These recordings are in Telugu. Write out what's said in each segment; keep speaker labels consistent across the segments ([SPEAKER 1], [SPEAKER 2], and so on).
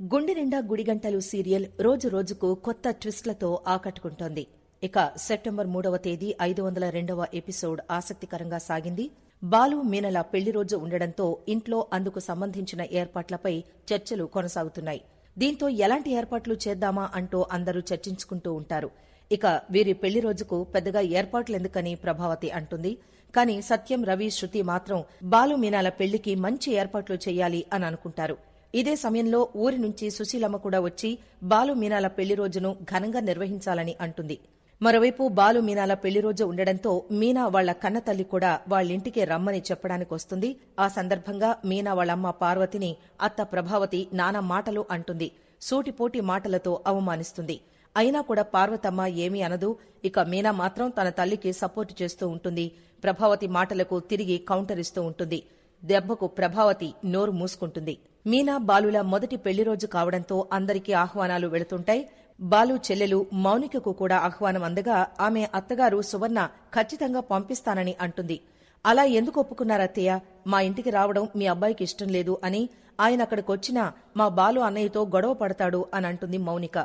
[SPEAKER 1] గుండె నిండా గుడిగంటలు సీరియల్ రోజు రోజుకు కొత్త ట్విస్ట్లతో ఆకట్టుకుంటోంది. ఇక సెప్టెంబర్ మూడవ తేదీ ఐదు వందల రెండవ ఎపిసోడ్ ఆసక్తికరంగా సాగింది. బాలు మీనల పెళ్ళి రోజు ఉండడంతో ఇంట్లో అందుకు సంబంధించిన ఏర్పాట్లపై చర్చలు కొనసాగుతున్నాయి. దీంతో ఎలాంటి ఏర్పాట్లు చేద్దామా అంటూ అందరూ చర్చించుకుంటూ ఉంటారు. ఇక వీరి పెళ్ళి రోజుకు పెద్దగా ఏర్పాట్లెందుకని ప్రభావతి అంటుంది. కానీ సత్యం రవి శృతి మాత్రం బాలు మీనాల పెళ్ళికి మంచి ఏర్పాట్లు చేయాలి అని అనుకుంటారు. ఇదే సమయంలో ఊరి నుంచి సుశీలమ్మ కూడా వచ్చి బాలు మీనాల పెళ్ళి రోజును ఘనంగా నిర్వహించాలని అంటుంది. మరోవైపు బాలు మీనాల పెళ్ళి రోజు ఉండడంతో మీనా వాళ్ళ కన్నతల్లి కూడా వాళ్ళింటికే రమ్మని చెప్పడానికి వస్తుంది. ఆ సందర్భంగా మీనా వాళ్ళమ్మ పార్వతిని అత్త ప్రభావతి నానా మాటలు అంటుంది. సూటిపోటి మాటలతో అవమానిస్తుంది. అయినా కూడా పార్వతమ్మ ఏమీ అనదు. ఇక మీనా మాత్రం తన తల్లికి సపోర్టు చేస్తూ ఉంటుంది. ప్రభావతి మాటలకు తిరిగి కౌంటర్ ఇస్తూ ఉంటుంది. దెబ్బకు ప్రభావతి నోరు మూసుకుంటుంది. మీనా బాలుల మొదటి పెళ్ళి రోజు కావడంతో అందరికీ ఆహ్వానాలు వెళుతుంటాయి. బాలు చెల్లెలు మౌనికకు కూడా ఆహ్వానం అందగా ఆమె అత్తగారు సువర్ణ ఖచ్చితంగా పంపిస్తానని అంటుంది. అలా ఎందుకు ఒప్పుకున్నారత్తయ్య మా ఇంటికి రావడం మీ అబ్బాయికి ఇష్టం లేదు అని ఆయన అక్కడికొచ్చినా మా బాలు అన్నయ్యతో గొడవ పడతాడు అని అంటుంది మౌనిక.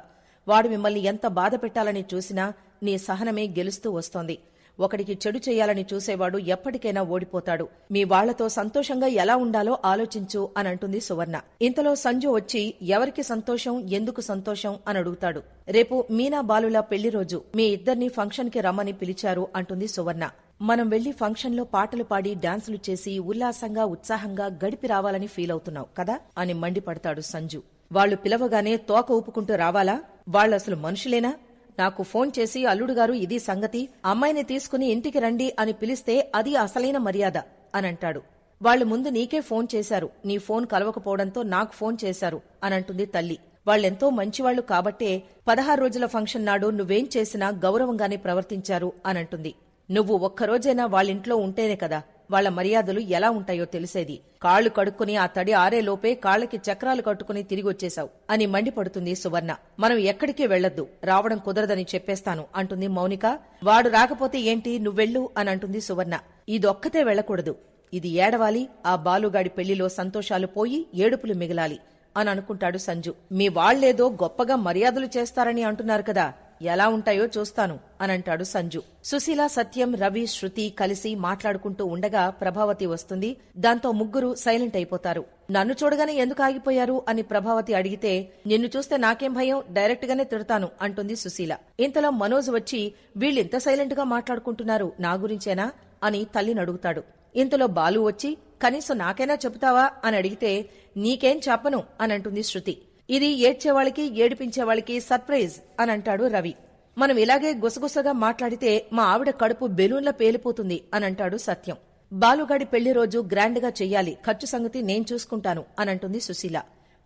[SPEAKER 1] వాడు మిమ్మల్ని ఎంత బాధ పెట్టాలని చూసినా నీ సహనమే గెలుస్తూ వస్తోంది. ఒకడికి చెడు చేయాలని చూసేవాడు ఎప్పటికైనా ఓడిపోతాడు. మీ వాళ్ళతో సంతోషంగా ఎలా ఉండాలో ఆలోచించు అని అంటుంది సువర్ణ. ఇంతలో సంజు వచ్చి ఎవరికి సంతోషం ఎందుకు సంతోషం అని అడుగుతాడు. రేపు మీనా బాలుల పెళ్ళి రోజు మీ ఇద్దరిని ఫంక్షన్కి రమ్మని పిలిచారు అంటుంది సువర్ణ. మనం వెళ్ళి ఫంక్షన్లో పాటలు పాడి డాన్సులు చేసి ఉల్లాసంగా ఉత్సాహంగా గడిపి రావాలని ఫీల్ అవుతున్నావు కదా అని మండిపడతాడు సంజు. వాళ్ళు పిలవగానే తోక ఊపుకుంటూ రావాలా? వాళ్ళసలు మనుషులేనా? నాకు ఫోన్ చేసి అల్లుడుగారు ఇది సంగతి అమ్మాయిని తీసుకుని ఇంటికి రండి అని పిలిస్తే అది అసలైన మర్యాద అనంటాడు. వాళ్ళు ముందు నీకే ఫోన్ చేశారు నీ ఫోన్ కలవకపోవడంతో నాకు ఫోన్ చేశారు అనంటుంది తల్లి. వాళ్ళెంతో మంచివాళ్ళు కాబట్టే పదహారు రోజుల ఫంక్షన్ నాడు నువ్వేం చేసినా గౌరవంగానే ప్రవర్తించారు అనంటుంది. నువ్వు ఒక్కరోజైనా వాళ్ళింట్లో ఉంటేనే కదా వాళ్ళ మర్యాదలు ఎలా ఉంటాయో తెలిసేది. కాళ్ళు కడుక్కుని ఆ తడి ఆరేలోపే కాళ్ళకి చక్రాలు కట్టుకుని తిరిగొచ్చేశావు అని మండిపడుతుంది సువర్ణ. మనం ఎక్కడికి వెళ్ళొద్దు రావడం కుదరదని చెప్పేస్తాను అంటుంది మౌనిక. వాడు రాకపోతే ఏంటి? నువ్వెళ్ళు అని అంటుంది సువర్ణ. ఇదొక్కతే వెళ్ళకూడదు ఇది ఏడవాలి. ఆ బాలుగాడి పెళ్ళిలో సంతోషాలు పోయి ఏడుపులు మిగలాలి అని అనుకుంటాడు సంజు. మీ వాళ్ళేదో గొప్పగా మర్యాదలు చేస్తారని అంటున్నారు కదా. ఎలా ఉంటాయో చూస్తాను అనంటాడు సంజు. సుశీల సత్యం రవి శృతి కలిసి మాట్లాడుకుంటూ ఉండగా ప్రభావతి వస్తుంది. దాంతో ముగ్గురు సైలెంట్ అయిపోతారు. నన్ను చూడగానే ఎందుకు ఆగిపోయారు అని ప్రభావతి అడిగితే నిన్ను చూస్తే నాకేం భయం? డైరెక్ట్ గానే తిడతాను అంటుంది సుశీల. ఇంతలో మనోజ్ వచ్చి వీళ్ళింత సైలెంట్గా మాట్లాడుకుంటున్నారు? నా గురించేనా? అని తల్లిని అడుగుతాడు. ఇంతలో బాలు వచ్చి కనీసం నాకైనా చెబుతావా? అని అడిగితే నీకేం చెప్పను? అని అంటుంది శృతి. ఇది ఏడ్చేవాళ్ళకి ఏడిపించేవాళ్ళకి సర్ప్రైజ్ అని అంటాడు రవి. మనం ఇలాగే గుసగుసగా మాట్లాడితే మా ఆవిడ కడుపు బెలూన్ల పేలిపోతుంది అని అంటాడు సత్యం. బాలుగాడి పెళ్ళి రోజు గ్రాండ్గా చెయ్యాలి ఖర్చు సంగతి నేను చూసుకుంటాను అని అంటుంది సుశీల.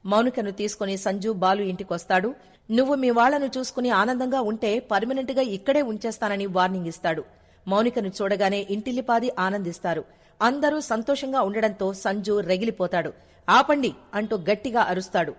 [SPEAKER 1] మౌనికను తీసుకుని సంజు బాలు ఇంటికొస్తాడు. నువ్వు మీ వాళ్ళను చూసుకుని ఆనందంగా ఉంటే పర్మనెంట్గా ఇక్కడే ఉంచేస్తానని వార్నింగ్ ఇస్తాడు. మౌనికను చూడగానే ఇంటిల్లిపాది ఆనందిస్తారు. అందరూ సంతోషంగా ఉండడంతో సంజు రగిలిపోతాడు. ఆపండి అంటూ గట్టిగా అరుస్తాడు.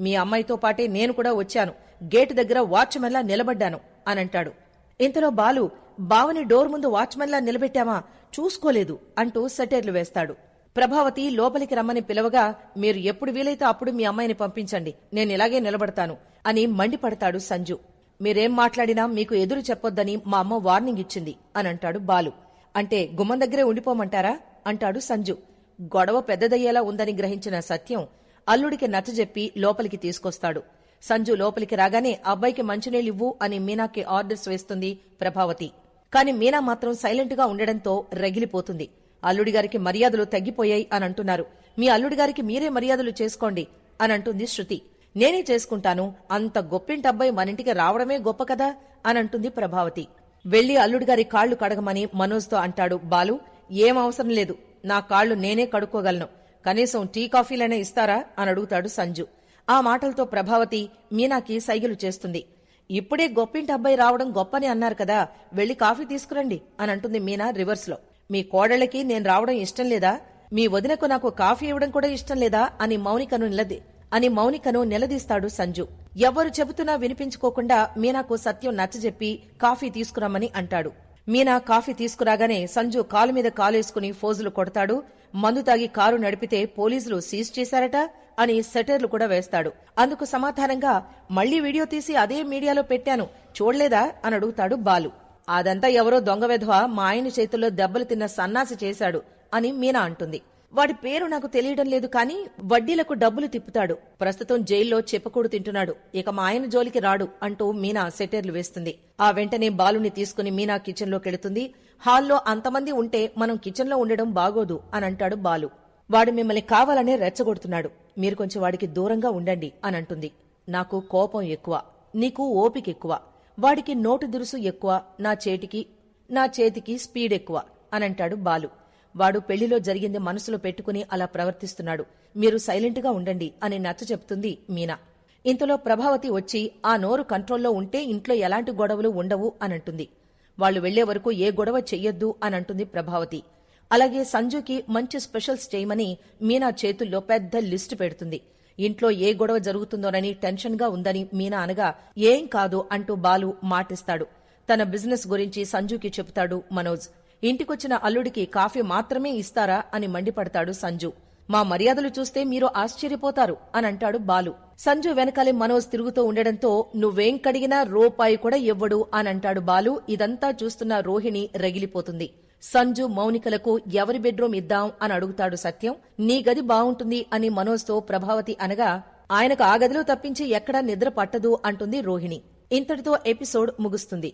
[SPEAKER 1] మీ అమ్మాయితో పాటే నేను కూడా వచ్చాను. గేటు దగ్గర వాచ్మెన్లా నిలబడ్డాను అనంటాడు. ఇంతలో బాలు బావని డోర్ ముందు వాచ్మెన్లా నిలబెట్టామా? చూసుకోలేదు అంటూ సెటైర్లు వేస్తాడు. ప్రభావతి లోపలికి రమ్మని పిలవగా మీరు ఎప్పుడు వీలైతే అప్పుడు మీ అమ్మాయిని పంపించండి. నేను ఇలాగే నిలబడతాను అని మండిపడతాడు సంజు. మీరేం మాట్లాడినా మీకు ఎదురు చెప్పొద్దని మా అమ్మ వార్నింగ్ ఇచ్చింది అని అంటాడు బాలు. అంటే గుమ్మం దగ్గరే ఉండిపోమంటారా? అంటాడు సంజు. గొడవ పెద్దదయ్యేలా ఉందని గ్రహించిన సత్యం అల్లుడికి నచ్చజెప్పి లోపలికి తీసుకొస్తాడు. సంజు లోపలికి రాగానే అబ్బాయికి మంచినీళ్ళివ్వు అని మీనాకి ఆర్డర్స్ వేస్తుంది ప్రభావతి. కాని మీనా మాత్రం సైలెంట్గా ఉండడంతో రగిలిపోతుంది. అల్లుడిగారికి మర్యాదలు తగ్గిపోయాయి అని అంటున్నారు మీ అల్లుడిగారికి మీరే మర్యాదలు చేసుకోండి అని అంటుంది శృతి. నేనే చేసుకుంటాను. అంత గొప్పింటి అబ్బాయి మనింటికి రావడమే గొప్ప కదా అని అంటుంది ప్రభావతి వెళ్ళి అల్లుడిగారి కాళ్ళు కడగమని మనోజ్తో అంటాడు బాలు. ఏం అవసరం లేదు. నా కాళ్ళు నేనే కడుక్కోగలను. కనీసం టీ కాఫీలైనా ఇస్తారా అని అడుగుతాడు సంజు. ఆ మాటలతో ప్రభావతి మీనాకి సైగలు చేస్తుంది. ఇప్పుడే గొప్పింటి అబ్బాయి రావడం గొప్పని అన్నారు కదా వెళ్ళి కాఫీ తీసుకురండి అని అంటుంది మీనా రివర్స్లో మీ కోడళ్ళకి నేను రావడం ఇష్టం లేదా? మీ వదినకు నాకు కాఫీ ఇవ్వడం కూడా ఇష్టం లేదా? అని మౌనికను నిలది అని మౌనికను నిలదీస్తాడు సంజు. ఎవ్వరు చెబుతున్నా వినిపించుకోకుండా మీనాకు సత్యం నచ్చజెప్పి కాఫీ తీసుకురమ్మని అంటాడు. మీనా కాఫీ తీసుకురాగానే సంజు కాలు మీద కాలేసుకుని ఫోజులు కొడతాడు. మందు తాగి కారు నడిపితే పోలీసులు సీజ్ చేశారట అని సెటర్లు కూడా వేస్తాడు. అందుకు సమాధానంగా మళ్ళీ వీడియో తీసి అదే మీడియాలో పెట్టాను. చూడలేదా? అని అడుగుతాడు బాలు. అదంతా ఎవరో దొంగ వెధవ మా ఆయన చేతుల్లో దెబ్బలు తిన్న సన్నాసి చేశాడు అని మీనా అంటుంది. వాడి పేరు నాకు తెలియడం లేదు కానీ వడ్డీలకు డబ్బులు తిప్పుతాడు. ప్రస్తుతం జైల్లో చెప్పకూడు తింటున్నాడు. ఇక మా ఆయన జోలికి రాడు అంటూ మీనా సెటర్లు వేస్తుంది. ఆ వెంటనే బాలుని తీసుకుని మీనా కిచెన్లోకి లోకెడుతుంది హాల్లో అంతమంది ఉంటే మనం కిచెన్లో ఉండడం బాగోదు అని అంటాడు బాలు. వాడు మిమ్మల్ని కావాలనే రెచ్చగొడుతున్నాడు. మీరు కొంచెం వాడికి దూరంగా ఉండండి అని అంటుంది. నాకు కోపం ఎక్కువ. నీకు ఓపిక ఎక్కువ. వాడికి నోటు దురుసు ఎక్కువ. నా చేతికి నా చేతికి స్పీడ్ ఎక్కువ అనంటాడు బాలు. వాడు పెళ్ళిలో జరిగింది మనసులో పెట్టుకుని అలా ప్రవర్తిస్తున్నాడు. మీరు సైలెంట్గా ఉండండి అని నచ్చ చెప్తుంది మీనా. ఇంతలో ప్రభావతి వచ్చి ఆ నోరు కంట్రోల్లో ఉంటే ఇంట్లో ఎలాంటి గొడవలు ఉండవు అనంటుంది. వాళ్ళు వెళ్ళే వరకు ఏ గొడవ చెయ్యొద్దు అనంటుంది ప్రభావతి. అలాగే సంజుకి మంచి స్పెషల్స్ చేయమని మీనా చేతుల్లో పెద్ద లిస్టు పెడుతుంది. ఇంట్లో ఏ గొడవ జరుగుతుందోనని టెన్షన్గా ఉందని మీనా అనగా ఏం కాదు అంటూ బాలు మాటిస్తాడు. తన బిజినెస్ గురించి సంజుకి చెబుతాడు మనోజ్. ఇంటికొచ్చిన అల్లుడికి కాఫీ మాత్రమే ఇస్తారా అని మండిపడతాడు సంజు. మా మర్యాదలు చూస్తే మీరు ఆశ్చర్యపోతారు అని అంటాడు బాలు. సంజు వెనకాలే మనోజ్ తిరుగుతూ ఉండడంతో నువ్వేం కడిగినా రూపాయి కూడా ఇవ్వడు అని అంటాడు బాలు. ఇదంతా చూస్తున్న రోహిణి రగిలిపోతుంది. సంజు మౌనికలకు ఎవరి బెడ్రూమ్ ఇద్దాం అని అడుగుతాడు సత్యం. నీ గది బావుంటుంది అని మనోజ్తో ప్రభావతి అనగా ఆయనకు ఆ గదిలో తప్పించి ఎక్కడా నిద్ర పట్టదు అంటుంది రోహిణి. ఇంతటితో ఎపిసోడ్ ముగుస్తుంది.